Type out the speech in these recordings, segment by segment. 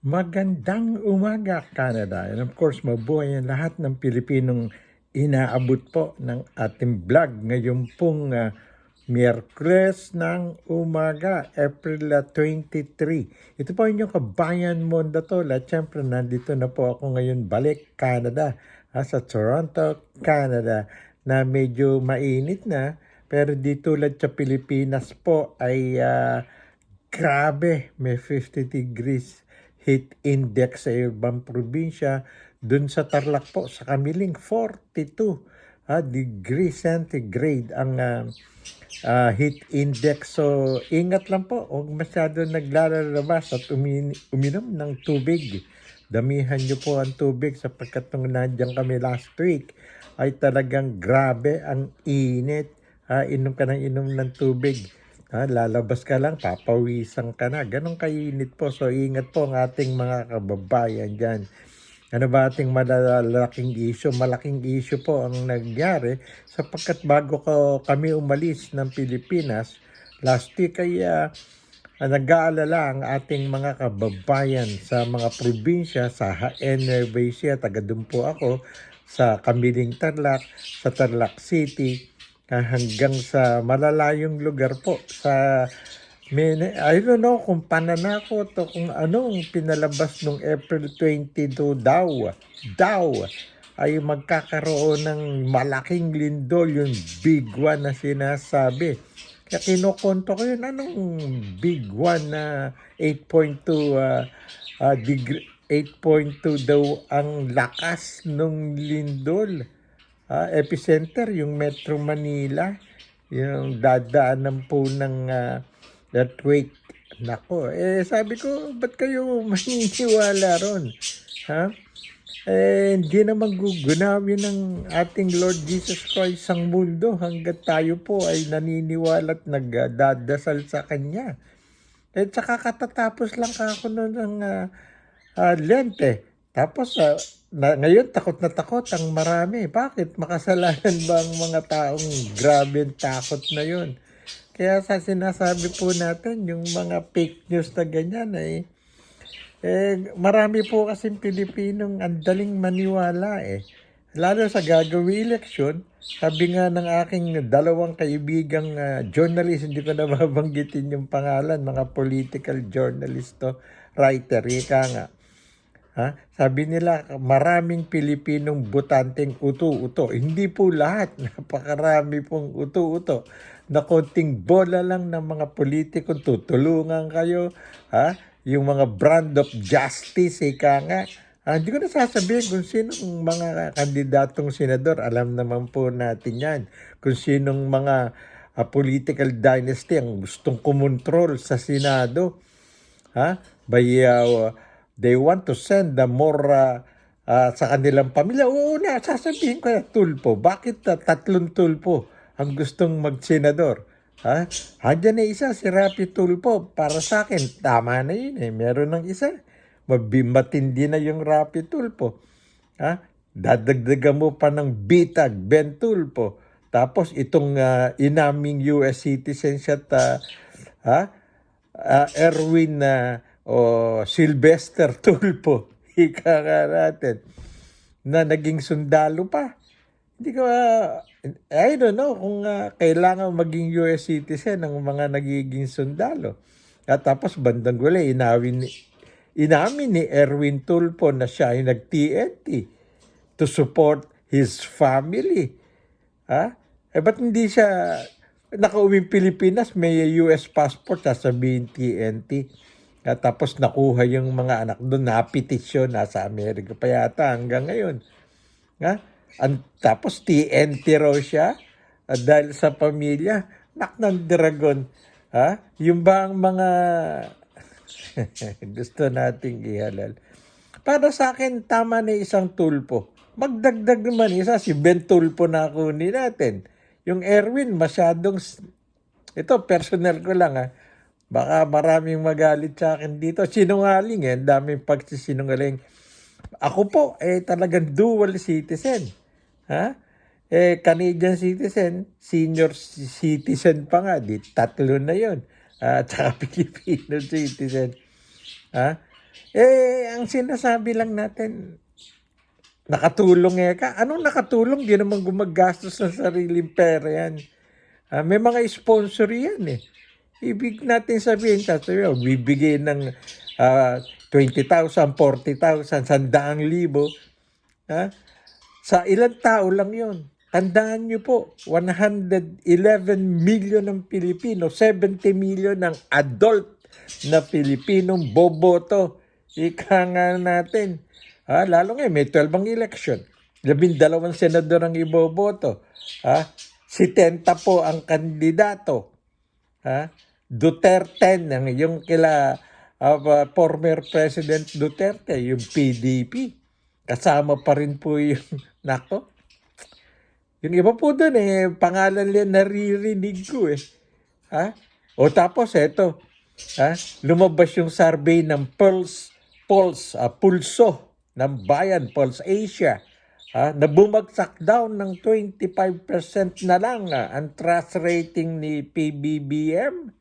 Magandang umaga, Canada. And of course, mabuhay ang lahat ng Pilipinong inaabot po ng ating vlog ngayon pong uh, Miyerkules ng umaga, April uh, 23. Ito po inyong kabayan Mondo Tol. At syempre nandito na po ako ngayon balik Canada. Ah, sa Toronto, Canada na medyo mainit na. Pero di tulad sa Pilipinas po ay ah, Grabe, may 50 degrees heat index sa ibang probinsya. Doon sa Tarlac po, sa Kamiling, 42 ah, degree centigrade ang ah, ah, heat index. So, ingat lang po. Huwag masyado naglalabas at umi- uminom ng tubig. Damihan niyo po ang tubig sapagkat nung nandiyan kami last week ay talagang grabe ang init. Ah, inom ka ng inom ng tubig. Ha, lalabas ka lang, papawisan ka na. Ganon kainit po. So, ingat po ang ating mga kababayan dyan. Ano ba ating malalaking issue? Malaking issue po ang nangyari sapagkat bago ko kami umalis ng Pilipinas, last week ay ah, nag-aalala ang ating mga kababayan sa mga probinsya, sa Nueva taga doon po ako, sa Kamiling Tarlac, sa Tarlac City, ah, hanggang sa malalayong lugar po sa I don't know kung pananakot o kung anong pinalabas nung April 22 daw, daw ay magkakaroon ng malaking lindol, yung big one na sinasabi. Kaya kinukonto ko yun, anong big one na 8.2 uh, uh, degree, 8.2 daw ang lakas nung lindol. Ah, epicenter, yung Metro Manila, yung dadaanan po ng ah, earthquake. Nako, eh sabi ko, ba't kayo maniniwala ron? Ha? Eh, hindi naman gugunawin ng ating Lord Jesus Christ ang mundo hanggat tayo po ay naniniwala at nagdadasal sa Kanya. Eh, tsaka katatapos lang ako noon ng ah, ah, lente. Tapos, ah, na, ngayon takot na takot ang marami. Bakit? Makasalanan ba ang mga taong grabe ang takot na yun? Kaya sa sinasabi po natin, yung mga fake news na ganyan ay eh, marami po kasing Pilipinong ang daling maniwala eh. Lalo sa gagawin election, sabi nga ng aking dalawang kaibigang ah, journalist, hindi ko na mabanggitin yung pangalan, mga political journalist to, writer, ika nga. Ha? Sabi nila, maraming Pilipinong butanteng uto-uto. Hindi po lahat, napakarami pong uto-uto. Na konting bola lang ng mga politiko, tutulungan kayo. Ha? Yung mga brand of justice, ika nga. Ah, hindi ko na sasabihin kung sinong mga kandidatong senador. Alam naman po natin yan. Kung sinong mga ah, political dynasty ang gustong kumontrol sa Senado. Ha? By, uh, they want to send the more uh, uh, sa kanilang pamilya. Oo na, sasabihin ko na tulpo. Bakit uh, tatlong tulpo ang gustong magsenador? Ha? Handyan na isa, si Rapi Tulpo. Para sa akin, tama na yun eh. Meron ng isa. Mabimatindi na yung Rapi Tulpo. Ha? Dadagdagan mo pa ng Bitag, Ben Tulpo. Tapos itong uh, inaming US citizen siya ta, ha? Uh, Erwin na o Sylvester Tulpo, ika nga natin, na naging sundalo pa. Hindi ko, uh, I don't know kung uh, kailangan maging US citizen ng mga nagiging sundalo. At tapos bandang guli, inawin, inamin ni Erwin Tulpo na siya ay nag-TNT to support his family. Ha? Eh, ba't hindi siya nakauwing Pilipinas, may US passport, sasabihin TNT. At tapos nakuha yung mga anak doon, napetisyon, nasa Amerika pa yata hanggang ngayon. Ha? Ang, tapos TNT raw siya ah, dahil sa pamilya. Nak ng dragon. Ha? Yung ba ang mga gusto nating ihalal? Para sa akin, tama na isang tulpo. Magdagdag naman isa, si Ben Tulpo na kunin natin. Yung Erwin, masyadong... Ito, personal ko lang ha. Baka maraming magalit sa akin dito. Sinungaling eh. Daming pagsisinungaling. Ako po, eh talagang dual citizen. Ha? Eh, Canadian citizen, senior citizen pa nga. Di, tatlo na yon At saka Filipino citizen. Ha? Eh, ang sinasabi lang natin, nakatulong eh ka. Anong nakatulong? Di naman gumagastos ng sariling pera yan. Ah, may mga sponsor yan eh. Ibig natin sabihin, sasabihin, oh, bibigay ng ah, 20,000, 40,000, 100,000. Ha? Sa ilang tao lang yon. Tandaan niyo po, 111 million ng Pilipino, 70 million ng adult na Pilipinong boboto. Ika nga natin. Ha? Lalo ngayon, may 12 ang election. Labindalawang senador ang iboboto. Ha? 70 po ang kandidato. Ha? Duterte, ang yung kila uh, former President Duterte, yung PDP. Kasama pa rin po yung, nako, yung iba po doon eh, pangalan nila naririnig ko eh. Ha? O tapos eto, ha? lumabas yung survey ng Pulse, Pulse, ah, Pulso ng Bayan, Pulse Asia. Ha? Na bumagsak down ng 25% na lang ah, ang trust rating ni PBBM.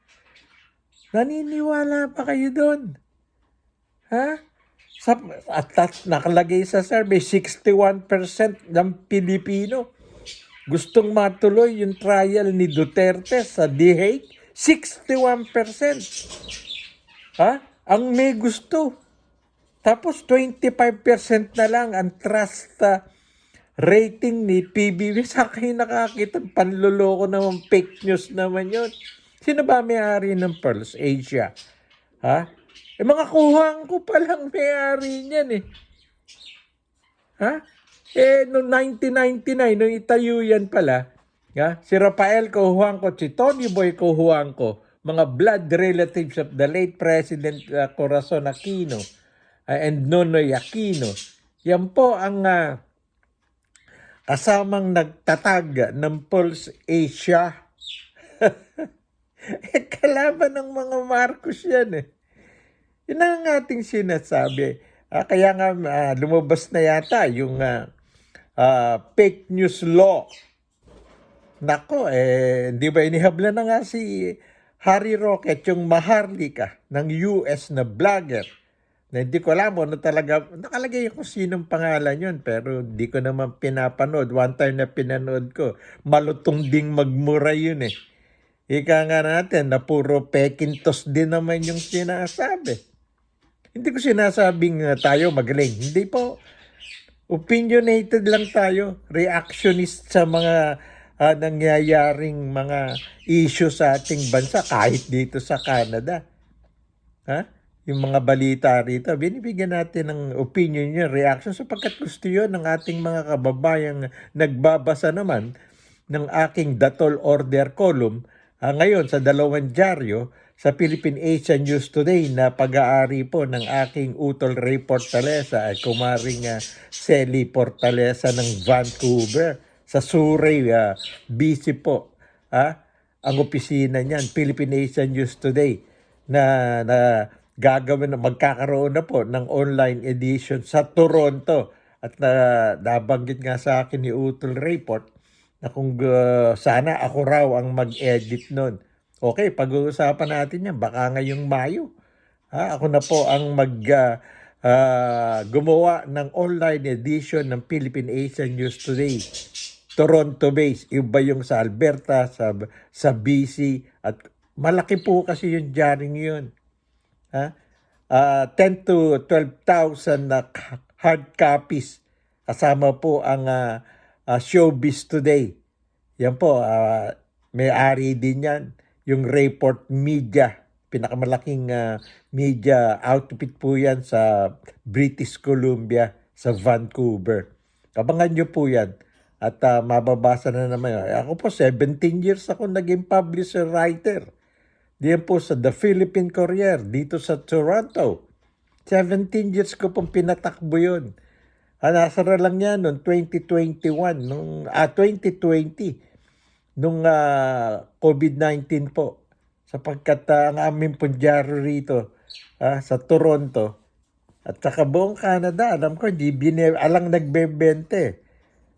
Naniniwala pa kayo doon? Ha? Sa, at, nakalagay sa survey, 61% ng Pilipino gustong matuloy yung trial ni Duterte sa Hague, 61%. Ha? Ang may gusto. Tapos 25% na lang ang trust uh, rating ni PBB. Sa kayo nakakita, panluloko naman, fake news naman yun. Sino ba may-ari ng Pearls Asia? Ha? Eh mga kuhang ko palang may-ari niyan eh. Ha? Eh, noong 1999, nung itayo yan pala, ha? si Rafael kuhuhan ko, si Tony Boy kuhuhan ko, mga blood relatives of the late President uh, Corazon Aquino uh, and Nonoy Aquino. Yan po ang uh, kasamang nagtatag ng Pulse Asia. eh, kalaban ng mga Marcos yan eh. Yun ang ating sinasabi. Ah, kaya nga ah, lumabas na yata yung ah, ah, fake news law. Nako, eh, di ba inihabla na nga si Harry Rocket, yung Maharlika ng US na vlogger. Na hindi ko alam ano talaga, nakalagay ko sinong pangalan yun, pero di ko naman pinapanood. One time na pinanood ko, malutong ding magmura yun eh. Ika nga natin na puro pekintos din naman yung sinasabi. Hindi ko sinasabing uh, tayo magaling. Hindi po. Opinionated lang tayo. Reactionist sa mga uh, nangyayaring mga issue sa ating bansa kahit dito sa Canada. Ha? Yung mga balita rito, binibigyan natin ng opinion nyo, reaction sapagkat gusto yun ng ating mga kababayang nagbabasa naman ng aking Datol Order column ah, ngayon sa dalawang dyaryo sa Philippine Asian News Today na pag-aari po ng aking utol Ray Portalesa at kumaring uh, Sally Portalesa ng Vancouver. Sa Surrey, uh, busy po ah, ang opisina niyan, Philippine Asian News Today na, na gagawin magkakaroon na po ng online edition sa Toronto. At na nabanggit nga sa akin ni Utol Report na kung uh, sana ako raw ang mag-edit nun. Okay, pag-uusapan natin yan. Baka ngayong Mayo. Ha, ako na po ang mag uh, uh, gumawa ng online edition ng Philippine Asian News Today. Toronto base, iba yung sa Alberta, sa, sa BC, at malaki po kasi yung jaring yun. Ha? Uh, 10 to 12,000 na hard copies. Kasama po ang uh, uh, Showbiz Today. Yan po, uh, may-ari din yan. Yung Report Media. Pinakamalaking uh, media outfit po yan sa British Columbia, sa Vancouver. Abangan nyo po yan. At uh, mababasa na naman. Ako po, 17 years ako naging publisher writer. Diyan po sa The Philippine Courier, dito sa Toronto. 17 years ko pong pinatakbo yun. Ah, nasara lang yan noong 2021, nung, ah, 2020, nung uh, COVID-19 po. Sapagkat uh, ang aming pundyaro rito uh, sa Toronto at saka buong Canada, alam ko, hindi bine, alang nagbebente.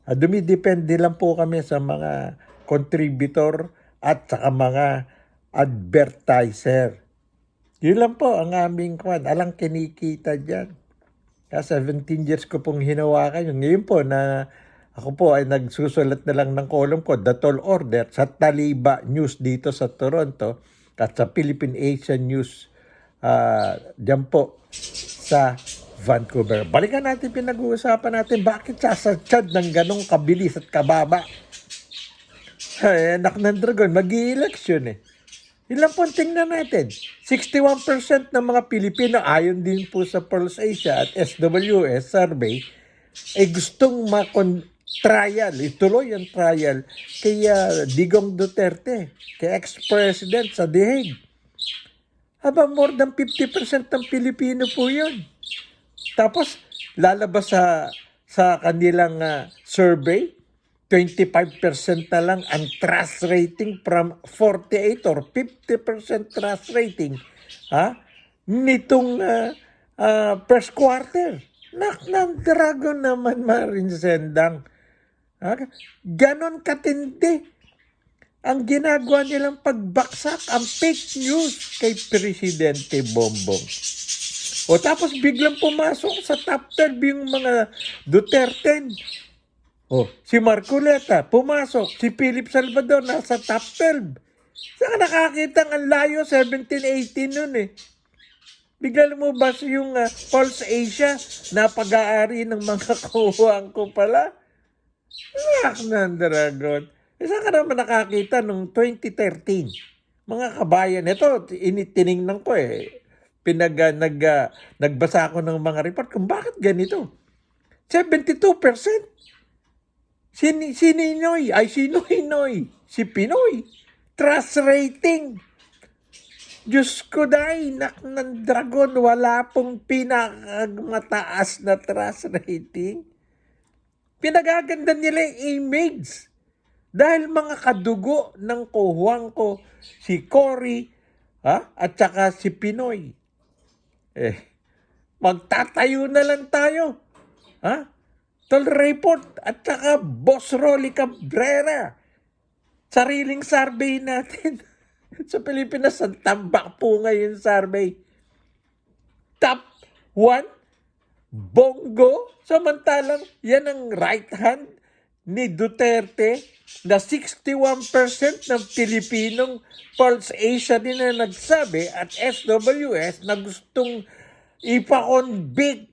Uh, dumidepende lang po kami sa mga contributor at saka mga advertiser. Yun lang po ang aming kwan. Alang kinikita dyan. Kaya 17 years ko pong hinawakan yun. Ngayon po na ako po ay nagsusulat na lang ng column ko, The Tall Order, sa Taliba News dito sa Toronto at sa Philippine Asian News ah dyan po sa Vancouver. Balikan natin pinag-uusapan natin bakit sasadyad ng ganong kabilis at kababa. Ay, anak ng dragon, mag election eh. Ilan po tingnan natin? 61% ng mga Pilipino, ayon din po sa Pulse Asia at SWS survey, ay gustong makon trial, ituloy ang trial kay ah, Digong Duterte, kay ex-president sa The Hague. Aba, more than 50% ng Pilipino po yun. Tapos, lalabas sa, sa kanilang ah, survey, 25% na lang ang trust rating from 48 or 50% trust rating ha? nitong ah, ah, first quarter. Nak ng dragon naman Marin Sendang. Ha? Ganon katindi ang ginagawa nilang pagbaksak ang fake news kay Presidente Bongbong. O tapos biglang pumasok sa top 12 yung mga Duterte. O, si Marculeta, pumasok. Si Philip Salvador, nasa top 12. Saka nakakita ang layo, 17-18 nun eh. Bigla lumabas yung uh, Pulse Asia na pag-aari ng mga kuwang ko pala. Nak ng dragon. Eh, saan ka naman nakakita nung 2013? Mga kabayan, ito, initiningnan ko eh. Pinag, ah, nag, ah, nagbasa ako ng mga report kung bakit ganito. 72%. Si, si Ninoy, ay si Noy si Pinoy. Trust rating. Diyos ko dahil, nak ng dragon, wala pong pinakamataas na trust rating. Pinagaganda nila yung image. Dahil mga kadugo ng kuhuang ko, si Cory, ha? at saka si Pinoy. Eh, magtatayo na lang tayo. Ha? Tol Report at saka Boss Rolly Cabrera. Sariling survey natin. sa Pilipinas, ang tambak po ngayon survey. Top 1, Bongo. Samantalang yan ang right hand ni Duterte na 61% ng Pilipinong Pulse Asia din na nagsabi at SWS na gustong ipa-convict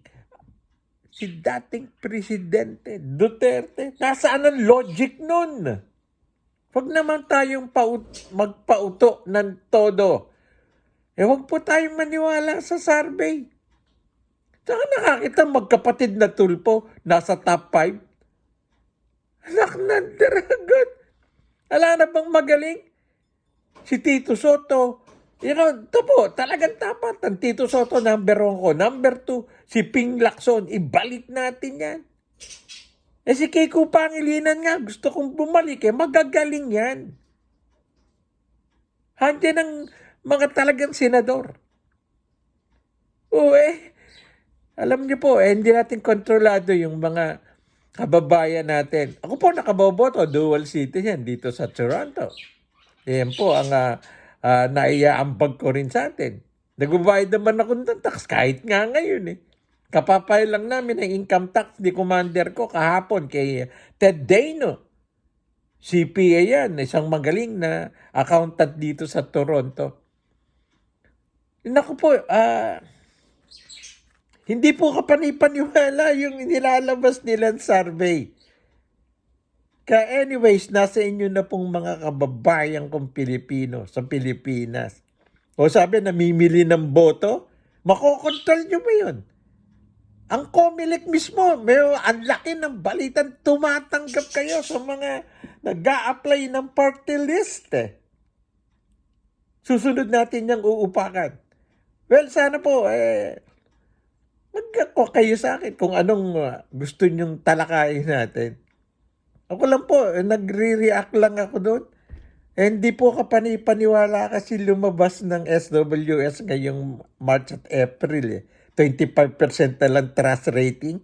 si dating presidente Duterte. Nasaan ang logic nun? Huwag naman tayong paut- magpauto ng todo. Eh huwag po tayong maniwala sa survey. Saka nakakita magkapatid na tulpo nasa top 5. Anak ng dragon. Ala na bang magaling? Si Tito Soto, You know, ito po, talagang tapat. Ang Tito Soto, number one ko. Number two, si Ping Lacson. Ibalik natin yan. Eh si Keiko Pangilinan nga, gusto kong bumalik eh. Magagaling yan. Handiyan ang mga talagang senador. Oo eh. Alam niyo po, eh, hindi natin kontrolado yung mga kababayan natin. Ako po nakaboboto, dual citizen dito sa Toronto. Yan po ang uh, uh, naiaambag ko rin sa atin. Nagbabayad naman ako ng tax kahit nga ngayon eh. Kapapay lang namin ang income tax ni commander ko kahapon kay Ted Dano. CPA yan, isang magaling na accountant dito sa Toronto. Naku po, ah, hindi po kapanipaniwala yung nilalabas nilang survey. Kaya anyways, nasa inyo na pong mga kababayan kong Pilipino sa Pilipinas. O sabi, namimili ng boto, makokontrol nyo ba yun? Ang Comelec mismo, may ang laki ng balitan, tumatanggap kayo sa mga nag apply ng party list eh. Susunod natin yung uupakan. Well, sana po, eh, magkako kayo sa akin kung anong uh, gusto nyong talakayin natin. Ako lang po, eh, nagre-react lang ako doon. Eh, hindi po kapanipaniwala kasi lumabas ng SWS ngayong March at April eh. 25% na lang trust rating.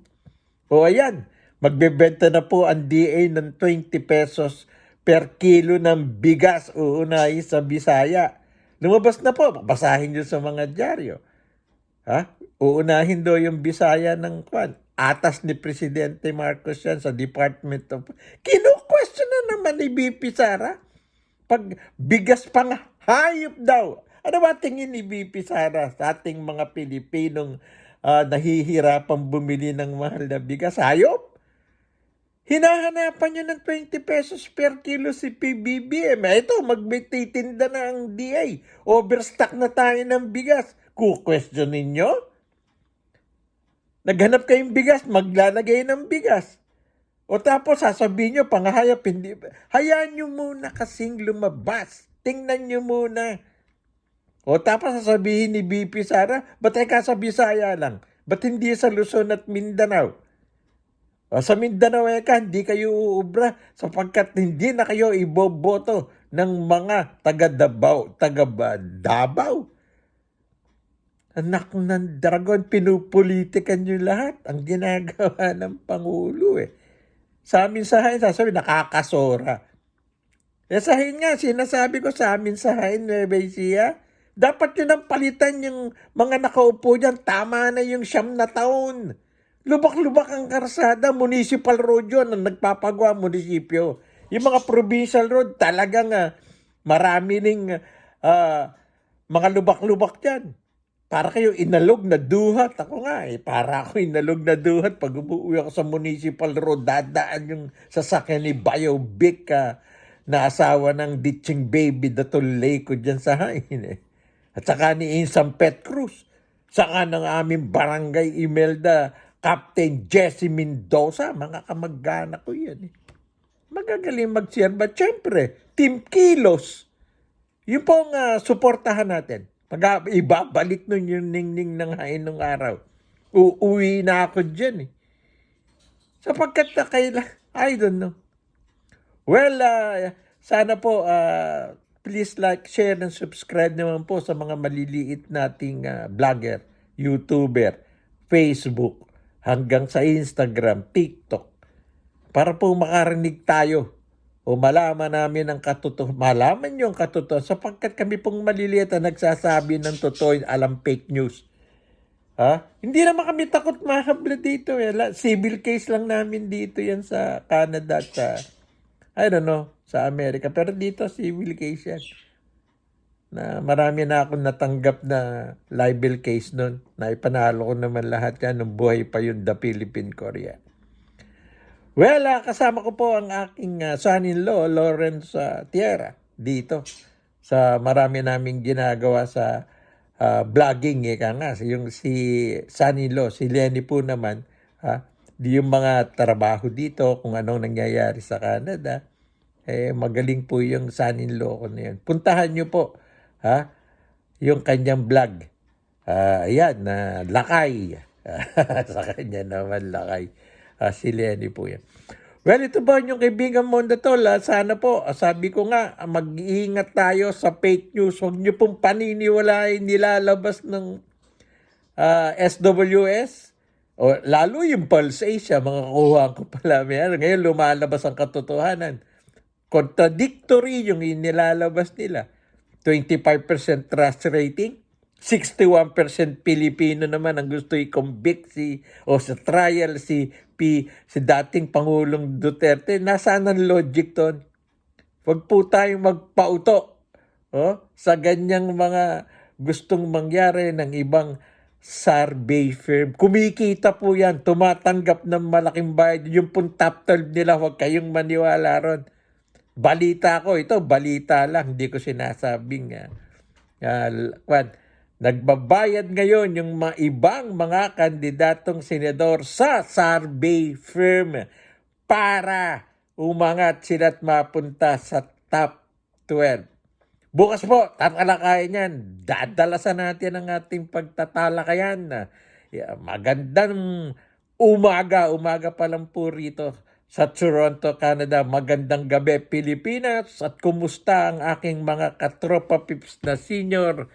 O ayan, magbebenta na po ang DA ng 20 pesos per kilo ng bigas uunahin sa Bisaya. Lumabas na po, basahin nyo sa mga dyaryo. Ha? Uunahin daw yung Bisaya ng kwan. Atas ni Presidente Marcos yan sa Department of... Kino-question na naman ni BP Sara. Pag bigas pang hayop daw. Ano ba tingin ni BP Sara sa ating mga Pilipinong ah, nahihirapang bumili ng mahal na bigas? Hayop? Hinahanapan niya ng 20 pesos per kilo si PBBM. Ito, magmititinda na ang DA. Overstock na tayo ng bigas. Ku-question ninyo? Naghanap kayong bigas, maglalagay ng bigas. O tapos sasabihin nyo, pangahayap, hindi. Hayaan nyo muna kasing lumabas. Tingnan nyo muna. O tapos sasabihin ni BP Sara, ba't eka sa Bisaya lang? Ba't hindi sa Luzon at Mindanao? O sa Mindanao eka, hindi kayo uubra sapagkat hindi na kayo iboboto ng mga taga Davao, taga Ba- Davao. Anak ng dragon, pinupolitikan nyo lahat. Ang ginagawa ng Pangulo eh. Sa amin sa hain, sasabi, nakakasora. Eh sa hain nga, sinasabi ko sa amin sa hain, Nueva Ecija, dapat yun ang palitan yung mga nakaupo dyan. Tama na yung siyam na taon. Lubak-lubak ang karsada, municipal road yun ang nagpapagawa munisipyo. Yung mga provincial road, talagang ah, marami ning ah, mga lubak-lubak dyan. Para kayo inalog na duhat. Ako nga eh, para ako inalog na duhat. Pag umuwi ako sa municipal road, dadaan yung sasakyan ni Bayo Bic ah, na asawa ng ditching baby datulay ko dyan sa hain eh. At saka ni Insam Pet Cruz. Saka ng aming barangay Imelda, Captain Jesse Mendoza. Mga kamag-anak ko yan eh. Magagaling mag-serve. Siyempre, Team Kilos. Yun po ah, suportahan natin. Pag ibabalik nun yung ningning ng hain araw. Uuwi na ako dyan eh. Sapagkat na kailan, I don't know. Well, ah, sana po, ah, please like, share, and subscribe naman po sa mga maliliit nating ah, vlogger, YouTuber, Facebook, hanggang sa Instagram, TikTok. Para po makarinig tayo o malaman namin ang katotohanan, malaman nyo ang katotohanan sapagkat kami pong maliliit na nagsasabi ng totoo, alam fake news. Ha? Hindi naman kami takot mahabla dito. Eh. Civil case lang namin dito yan sa Canada at sa, I don't know, sa Amerika. Pero dito, civil case yan. Na marami na akong natanggap na libel case nun. Na ipanalo ko naman lahat yan nung buhay pa yung The Philippine Korea. Well, ah, kasama ko po ang aking ah, son-in-law, Lawrence ah, Tierra, dito. Sa marami naming ginagawa sa ah, vlogging, eh, nga. Yung si son-in-law, si Lenny po naman, ha, yung mga trabaho dito, kung anong nangyayari sa Canada, eh, magaling po yung son-in-law ko na yun. Puntahan nyo po, ha, yung kanyang vlog. Ah, ayan, na lakay. sa kanya naman lakay. Ah, si Lenny po yan. Well, ito ba yung kaibigan mo tol? ah? Sana po, ah, sabi ko nga, mag-iingat tayo sa fake news. Huwag niyo pong paniniwalain nilalabas ng ah, SWS. O, lalo yung Pulse Asia, mga kuha ko pala. Ngayon lumalabas ang katotohanan. Contradictory yung inilalabas nila. 25% trust rating, 61% Pilipino naman ang gusto i-convict si o sa trial si P, si dating Pangulong Duterte. Nasaan ang logic ton? Huwag po tayong magpauto oh, sa ganyang mga gustong mangyari ng ibang survey firm. Kumikita po yan, tumatanggap ng malaking bayad. Yung pong top 12 nila, huwag kayong maniwala ron. Balita ko, ito balita lang, hindi ko sinasabing uh, uh, nagbabayad ngayon yung mga ibang mga kandidatong senador sa survey firm para umangat sila at mapunta sa top 12. Bukas po, tatalakayan yan. Dadalasan natin ang ating pagtatalakayan. magandang umaga, umaga pa lang po rito sa Toronto, Canada. Magandang gabi, Pilipinas. At kumusta ang aking mga katropa pips na senior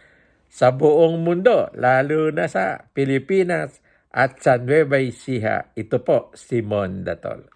sa buong mundo, lalo na sa Pilipinas at sa Nueva Ecija. Ito po, Simon Datol.